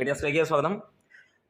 മീഡിയാസിലേക്ക് സ്വാഗതം.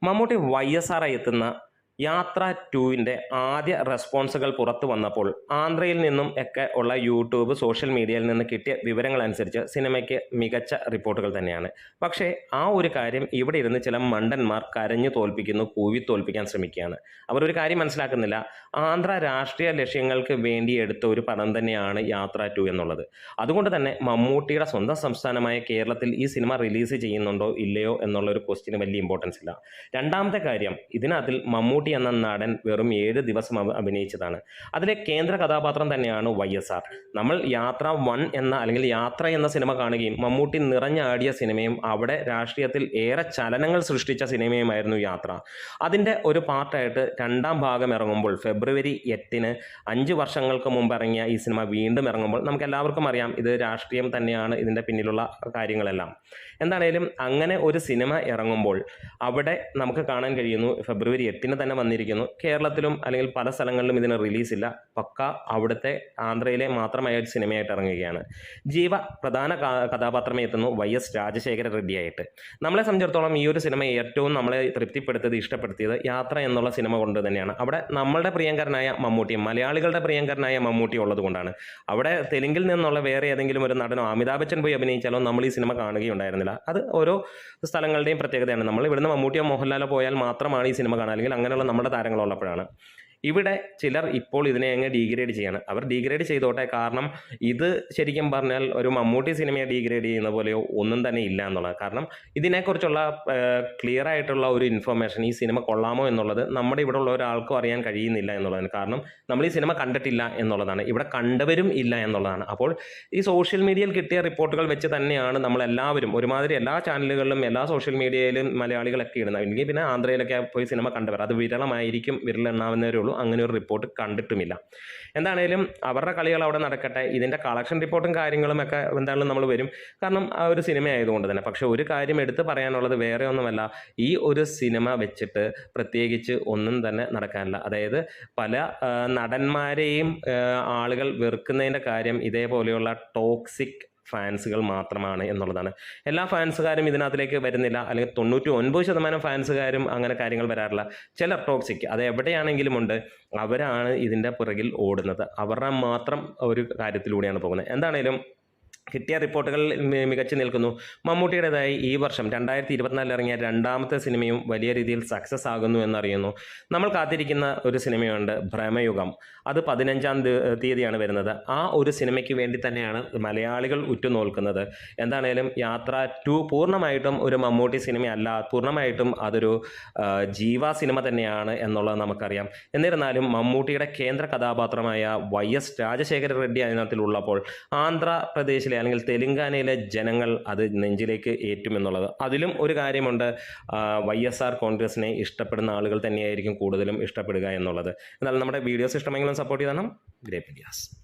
Mammootty Y S R എത്തുന്ന യാത്ര ടുവിന്റെ ആദ്യ റെസ്പോൺസുകൾ പുറത്തു വന്നപ്പോൾ ആന്ധ്രയിൽ നിന്നും ഒക്കെ ഉള്ള യൂട്യൂബ് സോഷ്യൽ മീഡിയയിൽ നിന്ന് കിട്ടിയ വിവരങ്ങൾ അനുസരിച്ച് സിനിമയ്ക്ക് മികച്ച റിപ്പോർട്ടുകൾ തന്നെയാണ്. പക്ഷേ ആ ഒരു കാര്യം ഇവിടെ ഇരുന്ന് ചില മണ്ടന്മാർ കരഞ്ഞു തോൽപ്പിക്കുന്നു കൂവി തോൽപ്പിക്കാൻ ശ്രമിക്കുകയാണ്. അവർ ഒരു കാര്യം മനസ്സിലാക്കുന്നില്ല. ആന്ധ്ര രാഷ്ട്രീയ ലക്ഷ്യങ്ങൾക്ക് വേണ്ടി എടുത്ത ഒരു പദം തന്നെയാണ് യാത്ര ടു എന്നുള്ളത്. അതുകൊണ്ട് തന്നെ മമ്മൂട്ടിയുടെ സ്വന്തം സംസ്ഥാനമായ കേരളത്തിൽ ഈ സിനിമ റിലീസ് ചെയ്യുന്നുണ്ടോ ഇല്ലയോ എന്നുള്ള ഒരു ക്വസ്റ്റിന് വലിയ ഇമ്പോർട്ടൻസ് ഇല്ല. രണ്ടാമത്തെ കാര്യം ഇതിനകത്തിൽ മമ്മൂട്ടി എന്ന നടൻ വെറും ഏഴ് ദിവസം അഭിനയിച്ചതാണ്. അതിലെ കേന്ദ്ര കഥാപാത്രം തന്നെയാണ് വൈ എസ് ആർ. നമ്മൾ യാത്ര വൺ എന്ന അല്ലെങ്കിൽ യാത്ര എന്ന സിനിമ കാണുകയും മമ്മൂട്ടി നിറഞ്ഞാടിയ സിനിമയും അവിടെ രാഷ്ട്രീയത്തിൽ ഏറെ ചലനങ്ങൾ സൃഷ്ടിച്ച സിനിമയുമായിരുന്നു യാത്ര. അതിന്റെ ഒരു പാർട്ടായിട്ട് രണ്ടാം ഭാഗം ഇറങ്ങുമ്പോൾ ഫെബ്രുവരി എട്ടിന് അഞ്ച് വർഷങ്ങൾക്ക് മുമ്പ് ഇറങ്ങിയ ഈ സിനിമ വീണ്ടും ഇറങ്ങുമ്പോൾ നമുക്ക് എല്ലാവർക്കും അറിയാം ഇത് രാഷ്ട്രീയം തന്നെയാണ് ഇതിന്റെ പിന്നിലുള്ള കാര്യങ്ങളെല്ലാം. എന്താണേലും അങ്ങനെ ഒരു സിനിമ ഇറങ്ങുമ്പോൾ അവിടെ നമുക്ക് കാണാൻ കഴിയുന്നു ഫെബ്രുവരി എട്ടിന് തന്നെ വന്നിരിക്കുന്നു. കേരളത്തിലും അല്ലെങ്കിൽ പല സ്ഥലങ്ങളിലും ഇതിന് റിലീസില്ല പക്ക അവിടുത്തെ ആന്ധ്രയിലെ മാത്രമായ ഒരു സിനിമയായിട്ട് ഇറങ്ങുകയാണ്. ജീവ പ്രധാന കഥാപാത്രമേ എത്തുന്നു വൈ എസ് രാജശേഖര റെഡ്ഡിയായിട്ട്. നമ്മളെ സംബന്ധിച്ചിടത്തോളം ഈ ഒരു സിനിമ ഏറ്റവും നമ്മളെ തൃപ്തിപ്പെടുത്തിയത് ഇഷ്ടപ്പെടുത്തിയത് യാത്ര എന്നുള്ള സിനിമ കൊണ്ട് തന്നെയാണ്. അവിടെ നമ്മളുടെ പ്രിയങ്കരനായ മമ്മൂട്ടി മലയാളികളുടെ പ്രിയങ്കരനായ മമ്മൂട്ടി ഉള്ളത് കൊണ്ടാണ്. അവിടെ തെലുങ്കിൽ നിന്നുള്ള വേറെ ഏതെങ്കിലും ഒരു നടനോ അമിതാഭ് ബച്ചൻ പോയി അഭിനയിച്ചാലോ നമ്മൾ ഈ സിനിമ കാണുകയുണ്ടായിരുന്നില്ല. അത് ഓരോ സ്ഥലങ്ങളുടെയും പ്രത്യേകതയാണ്. നമ്മൾ ഇവിടുന്ന് മമ്മൂട്ടിയോ മോഹൻലാലോ പോയാൽ മാത്രമാണ് ഈ സിനിമ കാണാൻ അല്ലെങ്കിൽ അങ്ങനെയുള്ള നമ്മുടെ താരങ്ങളുള്ളപ്പോഴാണ് ഇവിടെ ചിലർ ഇപ്പോൾ ഇതിനെ അങ്ങ് ഡീഗ്രേഡ് ചെയ്യാണ്. അവർ ഡീഗ്രേഡ് ചെയ്തോട്ടെ. കാരണം ഇത് ശരിക്കും പറഞ്ഞാൽ ഒരു മമ്മൂട്ടി സിനിമയെ ഡീഗ്രേഡ് ചെയ്യുന്ന പോലെയോ ഒന്നും തന്നെ ഇല്ല എന്നുള്ളത് കാരണം ഇതിനെക്കുറിച്ചുള്ള ക്ലിയർ ആയിട്ടുള്ള ഒരു ഇൻഫർമേഷൻ ഈ സിനിമ കൊള്ളാമോ എന്നുള്ളത് നമ്മുടെ ഇവിടെ ഉള്ള ഒരാൾക്കും അറിയാൻ കഴിയുന്നില്ല എന്നുള്ളതാണ്. കാരണം നമ്മൾ ഈ സിനിമ കണ്ടിട്ടില്ല എന്നുള്ളതാണ്. ഇവിടെ കണ്ടവരും ഇല്ല എന്നുള്ളതാണ്. അപ്പോൾ ഈ സോഷ്യൽ മീഡിയയിൽ കിട്ടിയ റിപ്പോർട്ടുകൾ വെച്ച് തന്നെയാണ് നമ്മളെല്ലാവരും ഒരുമാതിരി എല്ലാ ചാനലുകളിലും എല്ലാ സോഷ്യൽ മീഡിയയിലും മലയാളികളൊക്കെ ഇടുന്നത്. എനിക്ക് പിന്നെ ആന്ധ്രയിലൊക്കെ പോയി സിനിമ കണ്ടവർ. അത് വിരളമായിരിക്കും വിരലെണ്ണാവുന്നവരേ ഉള്ളൂ. അങ്ങനെ ഒരു റിപ്പോർട്ട് കണ്ടിട്ടുമില്ല. എന്താണേലും അവരുടെ കളികൾ അവിടെ നടക്കട്ടെ ഇതിന്റെ കളക്ഷൻ റിപ്പോർട്ടും കാര്യങ്ങളും ഒക്കെ എന്തായാലും നമ്മൾ വരും. കാരണം ആ ഒരു സിനിമ ആയതുകൊണ്ട് തന്നെ. പക്ഷെ ഒരു കാര്യം എടുത്ത് പറയാനുള്ളത് വേറെ ഒന്നുമല്ല. ഈ ഒരു സിനിമ വെച്ചിട്ട് പ്രത്യേകിച്ച് ഒന്നും തന്നെ നടക്കാനില്ല. അതായത് പല നടന്മാരെയും ആളുകൾ വെറുക്കുന്നതിന്റെ കാര്യം ഇതേപോലെയുള്ള ടോക്സിക് ഫാൻസുകൾ മാത്രമാണ് എന്നുള്ളതാണ്. എല്ലാ ഫാൻസുകാരും ഇതിനകത്തിലേക്ക് വരുന്നില്ല. അല്ലെങ്കിൽ തൊണ്ണൂറ്റി ഒൻപത് ശതമാനം ഫാൻസുകാരും അങ്ങനെ കാര്യങ്ങൾ വരാറില്ല. ചില ടോക്സിക് അത് എവിടെയാണെങ്കിലും ഉണ്ട്. അവരാണ് ഇതിന്റെ പുറകിൽ ഓടുന്നത്. അവരുടെ മാത്രം ഒരു കാര്യത്തിലൂടെയാണ് പോകുന്നത്. എന്താണേലും കിട്ടിയ റിപ്പോർട്ടുകൾ മികച്ചു നിൽക്കുന്നു. മമ്മൂട്ടിയുടേതായി ഈ വർഷം രണ്ടായിരത്തി ഇരുപത്തിനാലിൽ ഇറങ്ങിയ രണ്ടാമത്തെ സിനിമയും വലിയ രീതിയിൽ സക്സസ് ആകുന്നു എന്നറിയുന്നു. നമ്മൾ കാത്തിരിക്കുന്ന ഒരു സിനിമയുണ്ട് ഭ്രമയുഗം. അത് പതിനഞ്ചാം തീയതിയാണ് വരുന്നത്. ആ ഒരു സിനിമയ്ക്ക് വേണ്ടി തന്നെയാണ് മലയാളികൾ ഉറ്റുനോൽക്കുന്നത്. എന്താണേലും യാത്ര ടു പൂർണമായിട്ടും ഒരു മമ്മൂട്ടി സിനിമയല്ല പൂർണമായിട്ടും അതൊരു ജീവ സിനിമ തന്നെയാണ് എന്നുള്ളത് നമുക്കറിയാം. എന്നിരുന്നാലും മമ്മൂട്ടിയുടെ കേന്ദ്ര കഥാപാത്രമായ വൈ എസ് രാജശേഖര റെഡ്ഡി അതിനകത്തിലുള്ളപ്പോൾ ആന്ധ്രാപ്രദേശിലെ അല്ലെങ്കിൽ തെലുങ്കാനയിലെ ജനങ്ങൾ അത് നെഞ്ചിലേക്ക് ഏറ്റുമെന്നുള്ളത് അതിലും ഒരു കാര്യമുണ്ട്. വൈ എസ് ആർ കോൺഗ്രസിനെ ഇഷ്ടപ്പെടുന്ന ആളുകൾ തന്നെയായിരിക്കും കൂടുതലും ഇഷ്ടപ്പെടുക എന്നുള്ളത്. എന്നാൽ നമ്മുടെ വീഡിയോസ് ഇഷ്ടമെങ്കിലും സപ്പോർട്ട് ചെയ്യണം ഗ്രേറ്റ് മീഡിയാസ്